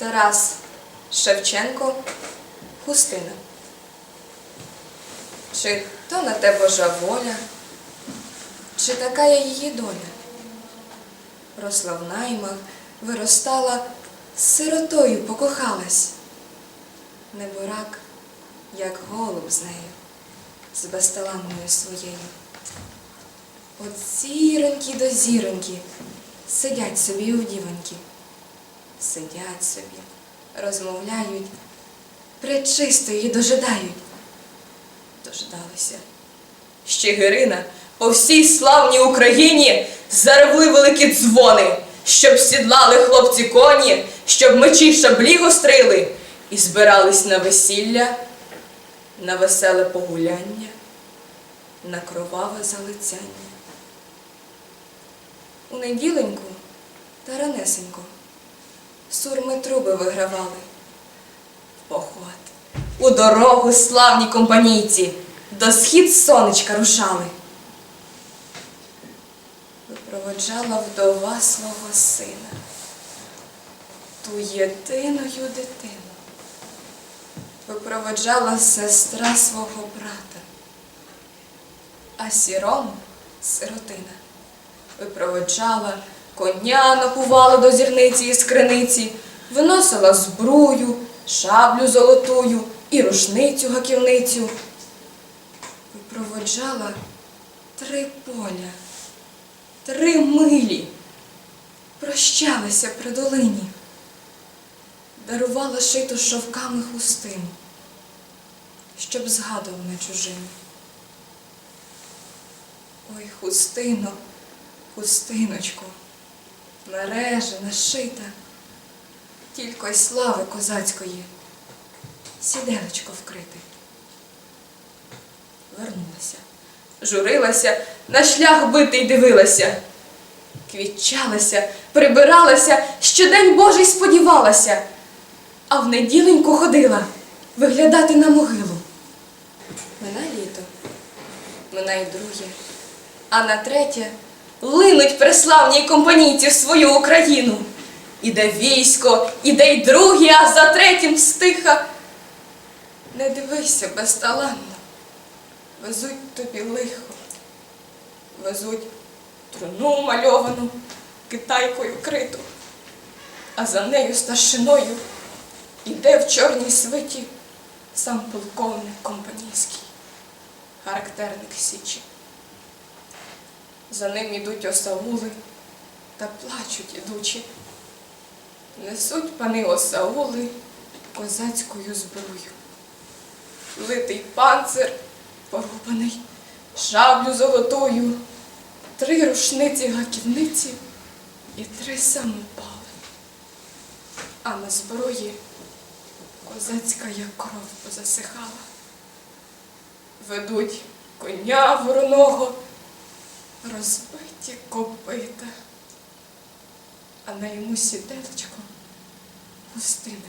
Тарас Шевченко Хустина. Чи то на те Божа воля, чи така є її доля? Росла в наймах, виростала, сиротою покохалась. Неборак, як голуб з нею, з безталанною своєю. От зіроньки до зіроньки сидять собі у дівоньки, сидять собі, розмовляють, пречисто її дожидають. Дожидалися. Ще Гирина по всій славній Україні заревли великі дзвони, щоб сідлали хлопці коні, щоб мечі шаблі гострили і збирались на весілля, на веселе погуляння, на кроваве залицяння. У неділеньку та ранесенько сурми труби вигравали. Поход, у дорогу славні компанійці, до схід сонечка рушали. Випроводжала вдова свого сина, ту єдиною дитину. Випроводжала сестра свого брата, а сіром сиротина випроводжала, коня напувала до зірниці із криниці, виносила збрую, шаблю золотую і рушницю гаківницю. Випроводжала три поля, три милі, прощалася при долині, дарувала шиту шовками хустину, щоб згадував не чужим. Ой, хустино, хустиночку, мережена, шита, тільки й слави козацької, сіделечко вкрите. Вернулася, журилася, на шлях битий дивилася, квітчалася, прибиралася, щодень Божий сподівалася, а в неділеньку ходила виглядати на могилу. Мина літо, мина й друге, а на третє линуть преславні компанійці в свою Україну. Іде військо, іде й другі, а за третім стиха. Не дивися безталанно, везуть тобі лихо, везуть труну мальовану, китайкою криту, а за нею старшиною іде в чорній свиті сам полковник компанійський, характерник Січі. За ним ідуть осаули та плачуть ідучі. Несуть пани осаули козацькою зброю. Литий панцир порубаний, шаблю золотою, три рушниці гаківниці і три самопали. А на зброї козацька як кров позасихала. Ведуть коня вороного розбиті копита, а на йому сіделечко пустине.